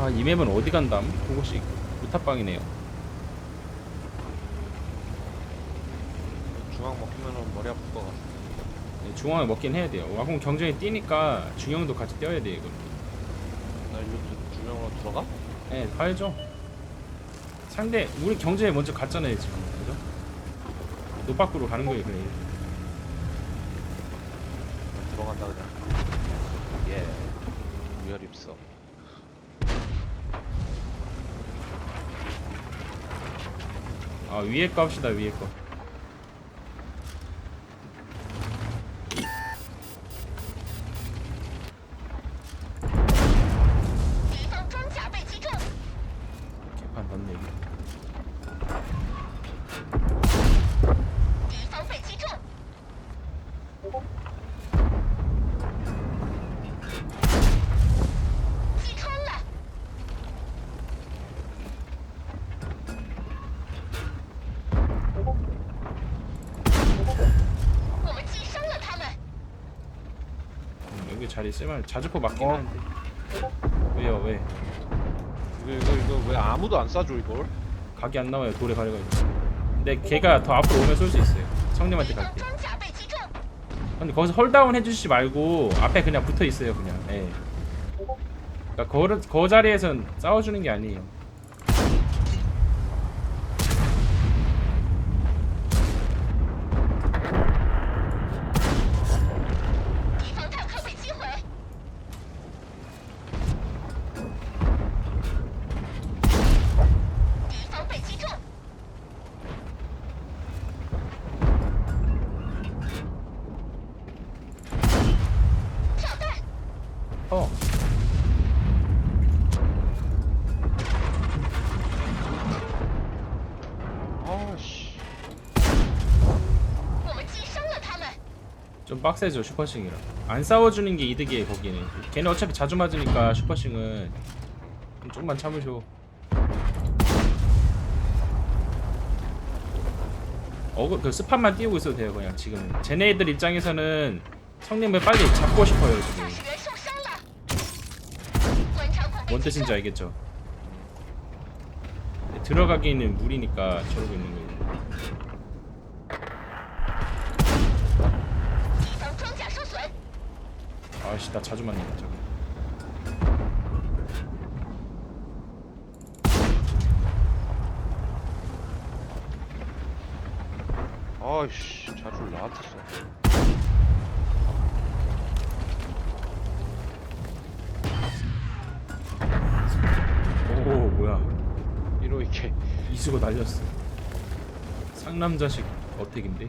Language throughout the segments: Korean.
아, 이 맵은 어디 간담? 그곳이 무탑방이네요. 중앙 먹히면은 머리 아플 것 같아. 네, 중앙을 먹긴 해야 돼요. 와공 경쟁이 뛰니까 중형도 같이 뛰어야 돼요, 이거. 나 두- 중앙으로 들어가? 네, 가야죠. 상대, 우리 경쟁에 먼저 갔잖아요, 지금. 그죠? 노 밖으로 가는 거예요, 그래. 들어간다 그냥. 예. 위열 입성. 아, 위에 거 합시다, 위에 거. 자리 쓰면 자주포 맞긴 어. 하는데. 왜요, 왜? 이거 이거 이거 왜 아무도 안 쏴줘 이걸? 각이 안 나와요, 돌에 가려가지고. 근데 걔가 더 앞으로 오면 쏠 수 있어요. 성님한테 갈게. 근데 거기서 홀다운 해주시지 말고 앞에 그냥 붙어 있어요 그냥. 예. 그러니까 거, 거 자리에선 싸워주는 게 아니에요. 좀 빡세죠 슈퍼싱이라. 안 싸워주는 게 이득이에요 거기는. 걔는 어차피 자주 맞으니까 슈퍼싱은 좀 조금만 참으쇼. 어그 그 스팟만 띄우고 있어도 돼요 그냥 지금. 쟤네들 입장에서는 성님을 빨리 잡고 싶어요 지금. 뭔 뜻인지 알겠죠? 네, 들어가기는 무리니까 저러고 있는 거예요. 아씨 나 자주 만난다 저거. 아이씨 자주 나한테 쏴. 오 뭐야 이러 이게 이수고 날렸어. 상남자식 어택인데?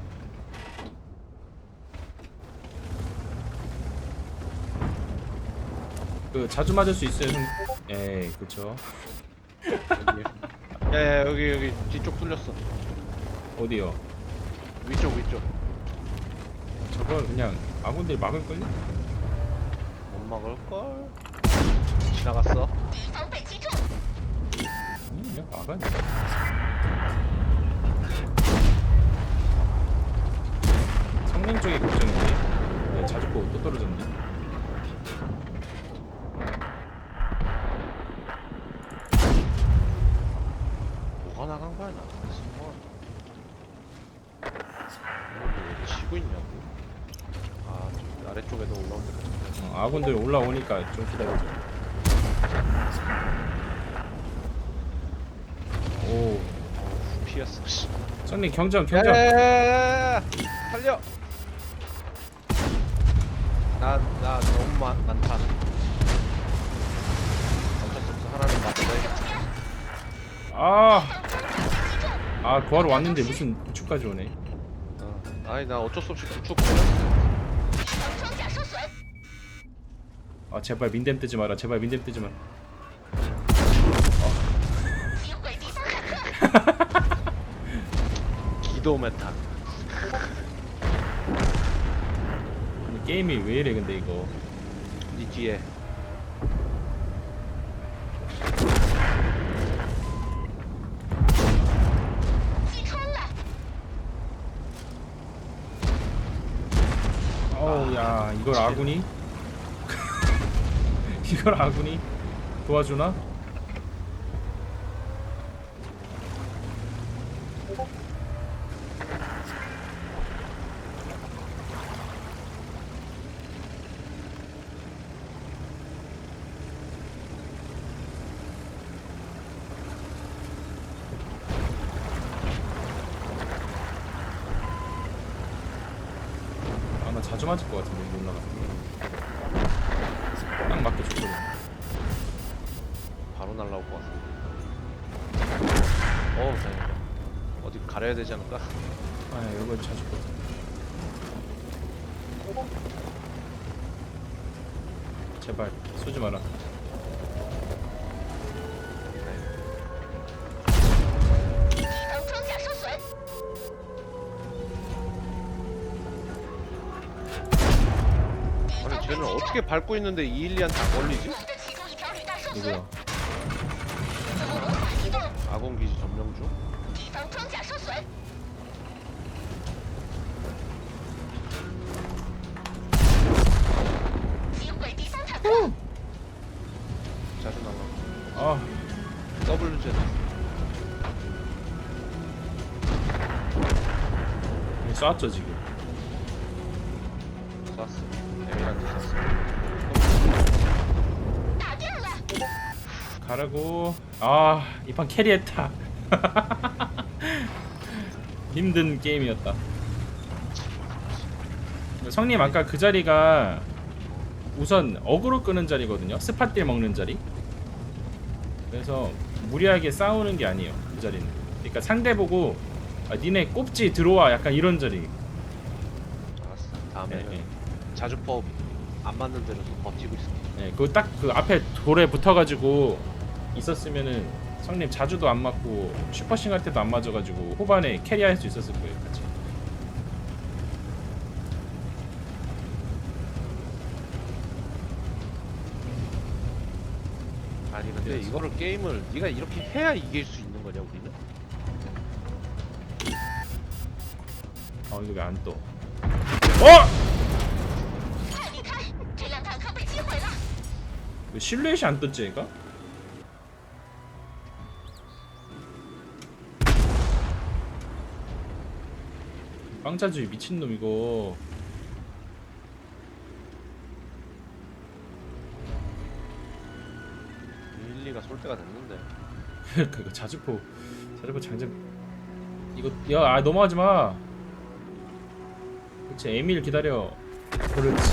그 자주 맞을 수 있어요 형. 에이 그쵸. 야야 여기 여기 뒤쪽 뚫렸어. 어디요? 위쪽 위쪽. 저걸 그냥 아군들 막을걸요? 못 막을 걸. 지나갔어. 음, 그냥 막아야 돼. 성능 쪽이 걱정인데 네, 자주 보고 또 떨어졌네 뭐가 나간 거야 나. 뭐. 왜 치고 있냐고. 아 저기 아래쪽에도 올라온다. 어, 아군들 올라오니까 좀 기다려줘 오 피했어. 씨. 성능 경정 경정 야야야야야! 살려. 나나 너무 많, 많다. 어쩔 수 없어 하나는 맞춰야겠지. 아, 아 구하러 왔는데 무슨 부축까지 오네. 어. 아니 나 어쩔 수 없이 구축. 아 제발 민댐 뜨지 마라. 제발 민댐 뜨지 마. 기도 메타. 아니, 게임이 왜 이래 근데 이거. 니 뒤에. 어우 야 이걸 아군이 이걸 아군이 도와주나? 자주 맞을 것 같은데 올라가서 가야 되지 않을까? 아 네, 이거 자주 보 제발 쏘지 마라 아니 쟤는 어떻게 밟고 있는데 212한테 안 걸리지? 누구야 쐈죠 지금. 쐈어. 예민하게 쐈어 가라고. 아 이 판 캐리했다 힘든 게임이었다. 성님 아까 그 자리가 우선 어그로 끄는 자리거든요. 스팟딜 먹는 자리. 그래서 무리하게 싸우는 게 아니에요 그 자리는. 그러니까 상대 보고 아, 니네 꼽지 들어와 약간 이런 자리 알았어. 네, 다음에는 네. 자주법 안 맞는 대로 좀 버티고 있을게. 네, 그거 딱그 앞에 돌에 붙어가지고 있었으면은 성님 자주도 안 맞고 슈퍼싱 할 때도 안 맞아가지고 후반에 캐리할 수 있었을 거예요 같이 아니 근데? 이거를 게임을 네가 이렇게 해야 이길 수 아 이거 왜 안 떠? 어! 왜 실루엣이 안 떴지 얘가? 빵자주의 미친놈 이거 일리가 쏠 때가 됐는데 그거 자주포 자주포 장전 이거 야아 넘어가지마 그렇지 에밀 기다려. 그렇지.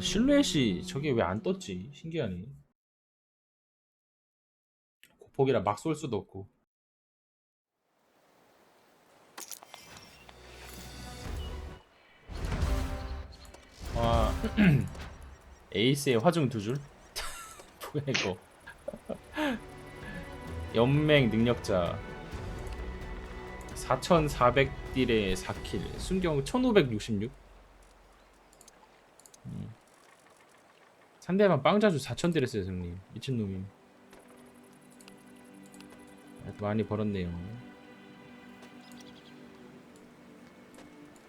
실루엣이 저게 왜 안 떴지? 신기하네. 고폭이라 막 쏠 수도 없고 에이스의 화중 두 줄? 뭐야 이거? 연맹 능력자. 4400딜에 4킬. 순경 1566 음. 상대방 빵자주 4000딜 했어요 형님. 그래도 많이 벌었네요.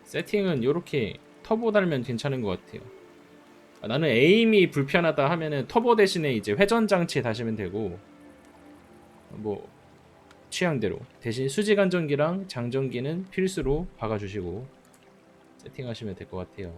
세팅은 요렇게 터보 달면 괜찮은 것 같아요. 아, 나는 에임이 불편하다 하면은 터보 대신에 이제 회전 장치 다시면 되고 뭐 취향대로 대신 수직 안전기랑 장전기는 필수로 박아주시고 세팅하시면 될 것 같아요.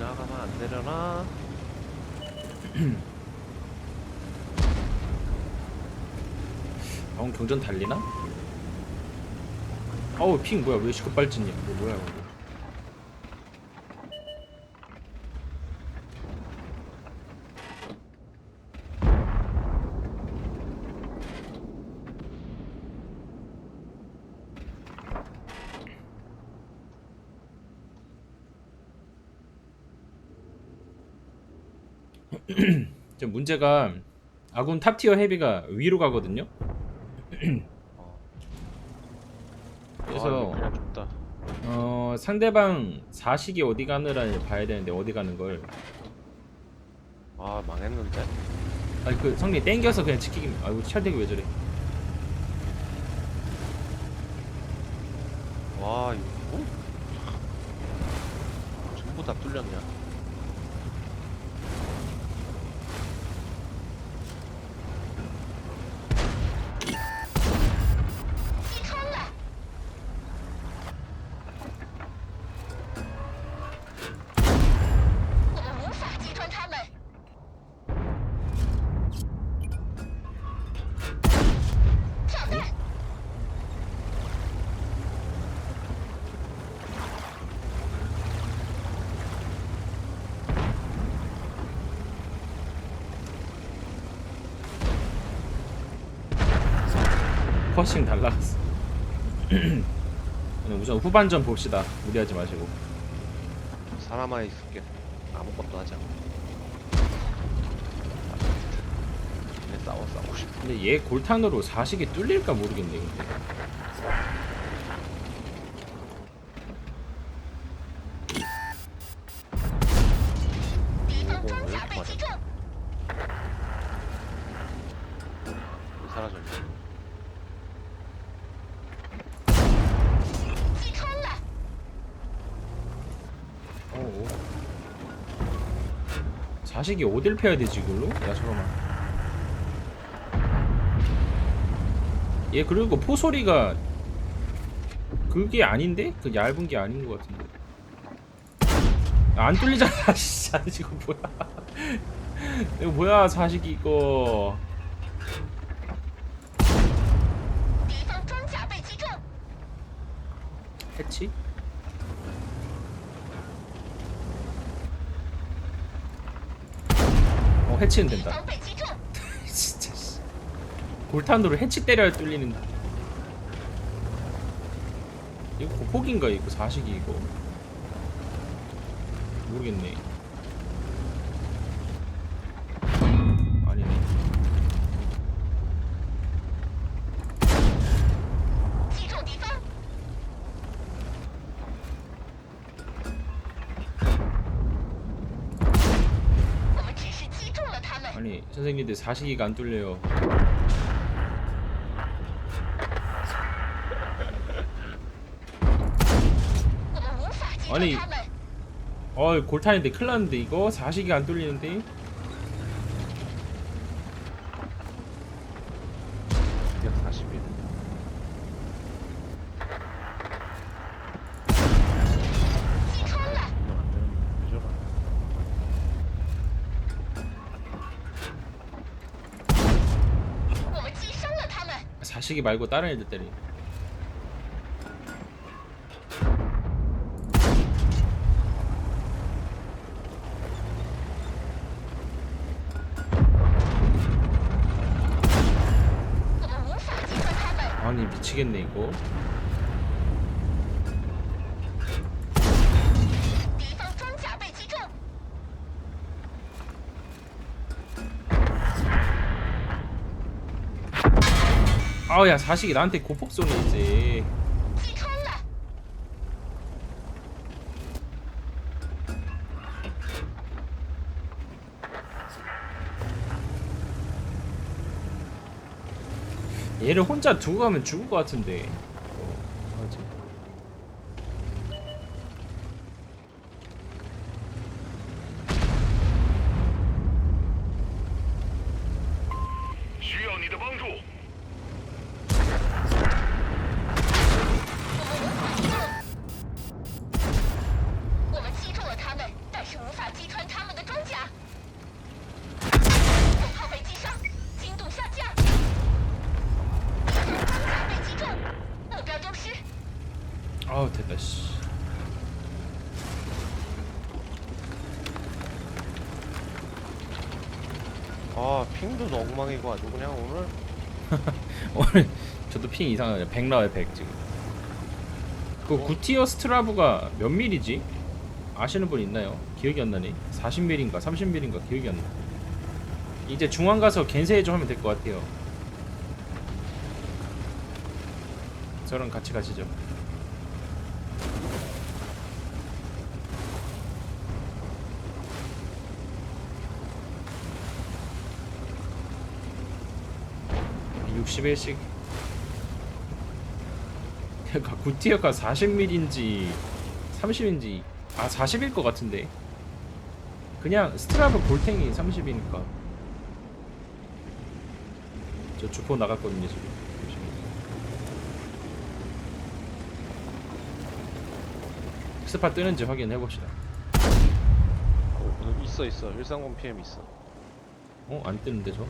지나가면 안 되려나? 방금 경전 달리나? 어우 핑 뭐야 왜 시급 발진이야 이거 뭐야 이거 좀 문제가 아군 탑티어 헤비가 위로 가거든요 어. 그래서 아, 그냥 좁다. 어 상대방 사식이 어디 가느라 봐야 되는데 어디 가는 걸 아 망했는데? 아니 그 성리 땡겨서 그냥 지키기 아이고 찰되기 왜 저래 와 이거 훨씬 달라갔어. 오늘 우선 후반전 봅시다. 무리하지 마시고. 사람아 있을게 아무것도 하지 않고. 얘네 싸워 싸우고 싶어 근데 얘 골탄으로 사식이 뚫릴까 모르겠네 근데 자식이 어딜 패야 되지 이걸로? 야 잠깐만 얘 그리고 포소리가 그게 아닌데? 그 얇은 게 아닌 것 같은데 안 뚫리잖아 씨 자식 이거 뭐야 이거 뭐야 자식이 이거 해치? 해치는 된다. 진짜 씨. 골탄으로 해치 때려야 뚫리는 이거 그 폭인가 이거 40이 이거? 모르겠네. 선생님들 사시기가 안 뚫려요. 아니, 어 골탄인데 큰일 났는데 이거 사식이 안 뚫리는데. 약 40이네. 자식이 말고 다른 애들 때리. 아니 미치겠네 이거. 아우 야 자식이 나한테 고폭 쏘겠지 얘를 혼자 두고 가면 죽을 것 같은데. 아우 됐다 씨. 아 핑도 엉망이고 아주 그냥 오늘? 오늘 저도 핑 이상하네 100 나와요 100 지금. 그 구티어 스트라브가 몇 밀이지? 아시는 분 있나요? 기억이 안 나네. 40밀인가 30밀인가 기억이 안 나. 이제 중앙 가서 겐세해 좀 하면 될 것 같아요. 저랑 같이 가시죠 61씩 그러니까 구티어가 40mm인지 30인지 아 40일 것 같은데 그냥 스트라브 볼탱이 30이니까 저 주포 나갔거든요 지금. 스파 뜨는지 확인해 봅시다 어, 있어 있어 130 PM 있어 어? 안 뜨는데 저?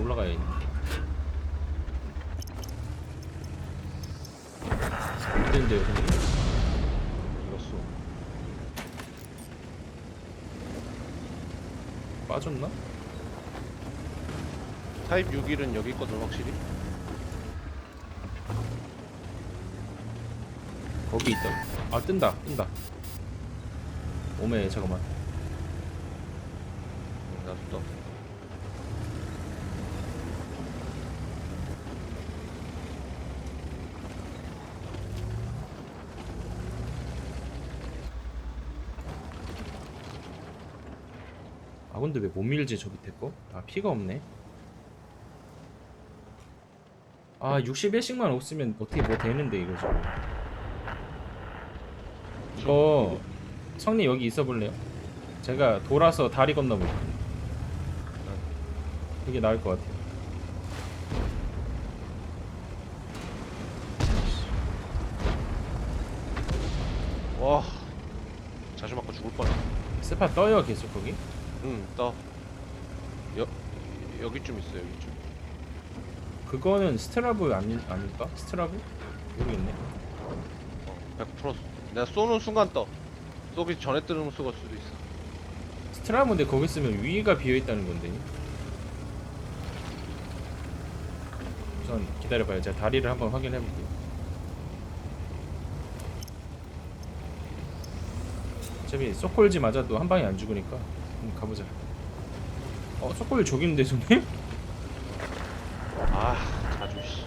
올라가야 안 뜨는데요 형님? 이겼어 빠졌나? 타입 6일은 여기 있거든 확실히. 거기 있다 아 뜬다 뜬다. 오메 잠깐만. 응, 나도 떠 근데 왜 못 밀지 저 밑에 거? 아 피가 없네 아 61씩만 없으면 어떻게 뭐 되는데 이거 지금 이거 성님 여기 있어 볼래요? 제가 돌아서 다리 건너 볼게요 그게 나을 것 같아요 와 자주 맞고 죽을 뻔했어 스파 떠요 계속 거기? 응떠 여 여기쯤 있어 여기쯤 그거는 스트라브 아니, 아닐까? 스트라브? 모르겠네. 어, 100% 내가 쏘는 순간 떠. 쏘기 전에 뜨는 수가 수도 있어. 스트라브인데 거기 쓰면 위가 비어있다는 건데. 우선 기다려봐요. 제가 다리를 한번 확인해볼게요. 어차피 소콜지 맞아도 한 방에 안 죽으니까 한번 가보자. 어? 소콜 저기인데 손님? 아 자주 씨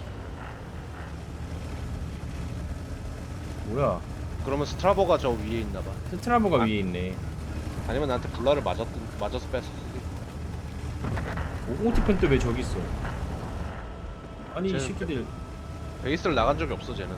뭐야? 그러면 스트라버가 저 위에 있나 봐. 스트라브가 아. 위에 있네. 아니면 나한테 블라를 맞았 맞아서 뺐을 수도 있고 오공티펜 또왜 저기 있어? 아니 이 쟤는 새끼들. 베이스를 나간 적이 없어 쟤는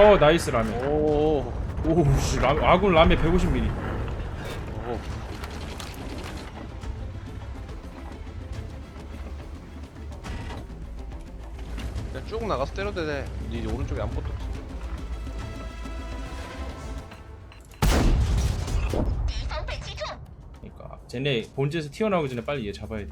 어 나이스 라멘 오. 오 씨, 아군 라멘 150ml 쭉 나가서 때려도 돼. 네 오른쪽에 아무것도 없어. 그니까 쟤네 본즈에서 튀어나오기 전에 빨리 얘 잡아야 돼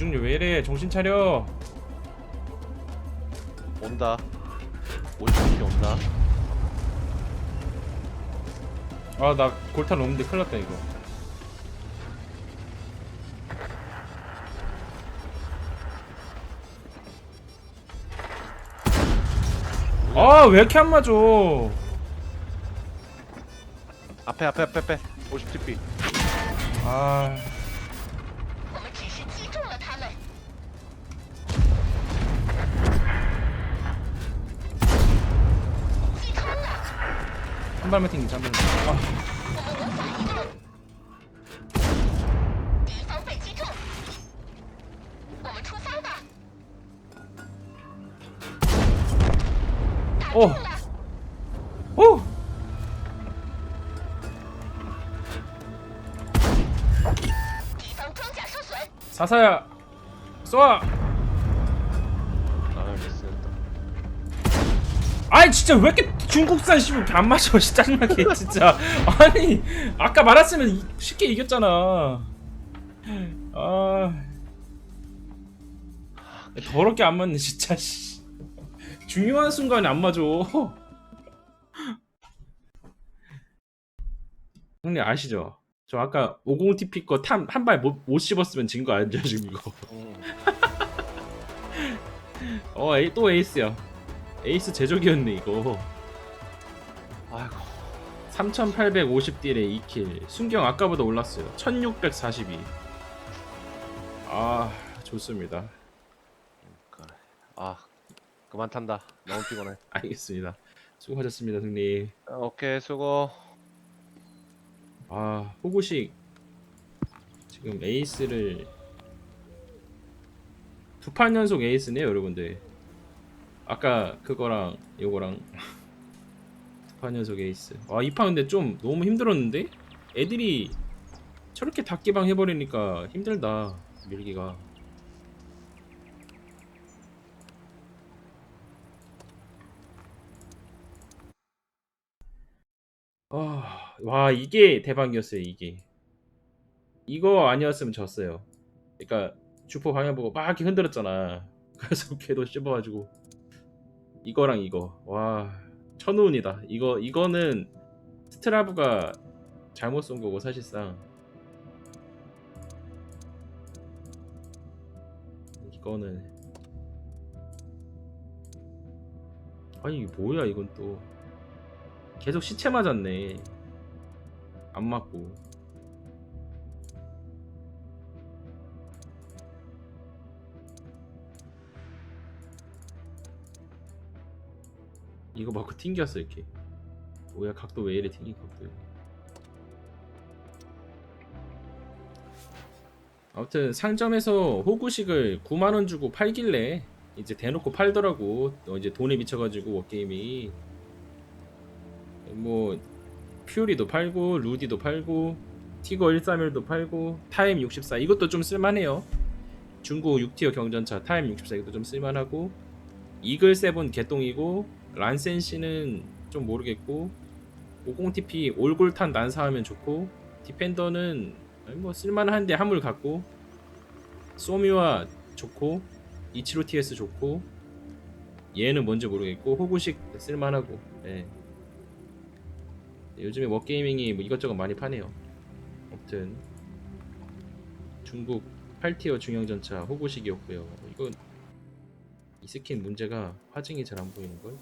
아 명중률 왜 이래? 정신 차려. 온다. 오른쪽에 온다. 아 나 골탄 없는데 큰일 났다 이거. 아 왜 이렇게 안 맞아? 앞에 앞에 앞에 앞에. 50TP. 아 한 발만 튕기자 한 발만 오! 오! 어. 어. 사사야! 쏴! 아, 미스였다. 아이 진짜 왜 이렇게 중국산 씨발 안 맞아 씨, 짜증나게 진짜. 아니 아까 말았으면 이- 쉽게 이겼잖아. 아. 더럽게 안 맞네 진짜 씨. 중요한 순간에 안 맞아. 형님 아시죠? 저 아까 50TP 거한 발못 못 씹었으면 진 거 알죠 지금 이거? 음. 어 에이, 또 에이스야. 에이스 제조기였네 이거 아이고. 3850딜에 2킬. 순경 아까보다 올랐어요. 1642아 좋습니다. 그래. 아 그만 탄다. 너무 피곤해. 알겠습니다. 수고하셨습니다 승리. 오케이 수고. 아 호구식. 지금 에이스를 두 판 연속 에이스네요 여러분들. 아까 그거랑 요거랑 두판 연속 에이스. 아이 판 근데 좀 너무 힘들었는데? 애들이 저렇게 닭기방 해버리니까 힘들다 밀기가. 아, 와 이게 대박이었어요 이게. 이거 아니었으면 졌어요. 그러니까 주포 방향 보고 막 이렇게 흔들었잖아. 그래서 걔도 씹어가지고. 이거랑 이거. 와 천운이다 이거 이거는 스트라브가 잘못 쏜 거고 사실상 이거는 아니 이게 뭐야 이건 또 계속 시체 맞았네. 안 맞고. 이거 맞고 튕겼어 이렇게. 뭐야 각도 왜 이래 튕긴 각도. 아무튼 상점에서 호구식을 9만 원 주고 팔길래 이제 대놓고 팔더라고. 어, 이제 돈에 미쳐가지고 워게임이. 뭐 퓨리도 팔고 루디도 팔고 티거 131도 팔고 타임 64 이것도 좀 쓸만해요 중고 6티어 경전차 타임 64 이것도 좀 쓸만하고 이글 세븐 개똥이고 란센시는 좀 모르겠고 50TP 올골탄 난사하면 좋고 디펜더는 뭐 쓸만한데 화물 갖고 소미와 좋고 이치로 TS 좋고 얘는 뭔지 모르겠고 호구식 쓸만하고 예. 요즘에 워게이밍이 뭐 이것저것 많이 파네요. 아무튼 중국 8티어 중형전차 호구식이었고요. 이건 이 스킨 문제가 화증이 잘 안 보이는 걸.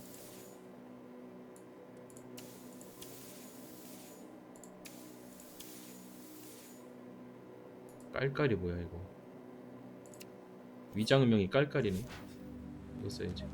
깔깔이 뭐야 이거? 위장명이 깔깔이네. 이거 써야지.